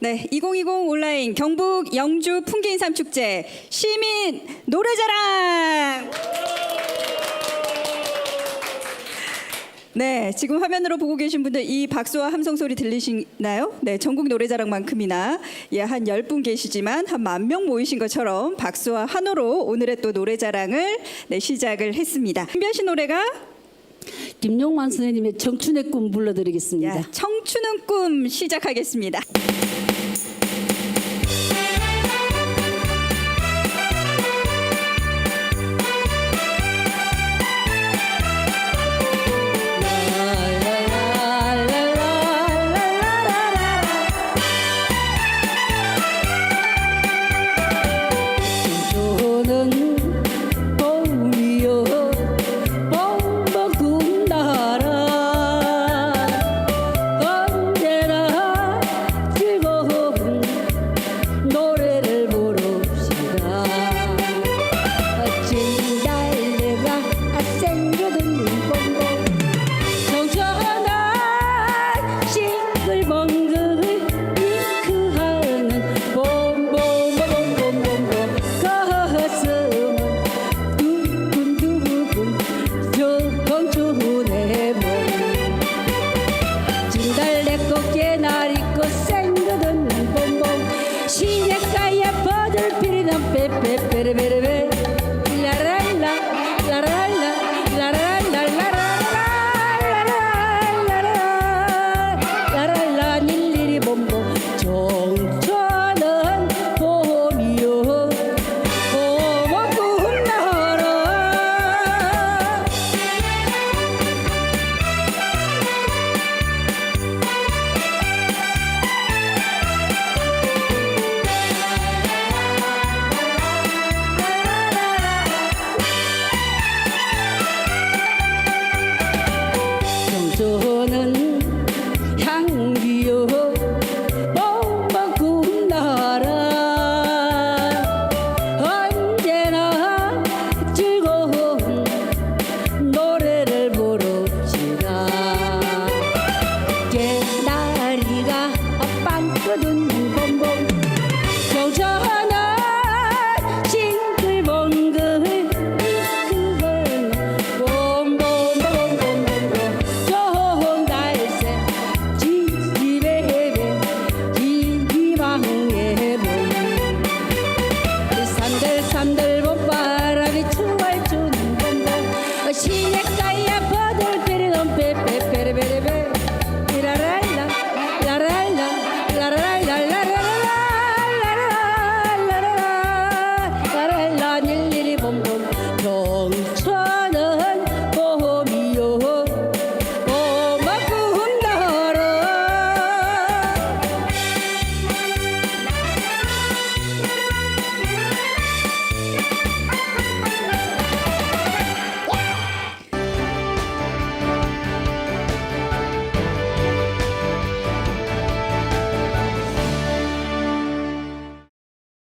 네, 2020 온라인 경북 영주 풍기인삼 축제 시민 노래자랑. 네, 지금 화면으로 보고 계신 분들 이 박수와 함성 소리 들리시나요? 네, 전국 노래자랑만큼이나 예, 한 10분 계시지만 한 만 명 모이신 것처럼 박수와 환호로 오늘의 또 노래자랑을 네, 시작을 했습니다. 준비하신 노래가 김용만 선생님의 청춘의 꿈 불러드리겠습니다. 야, 청춘은 꿈 시작하겠습니다. 청 கைய போதில் பிரிதம். பெரு பெரு. Bạn.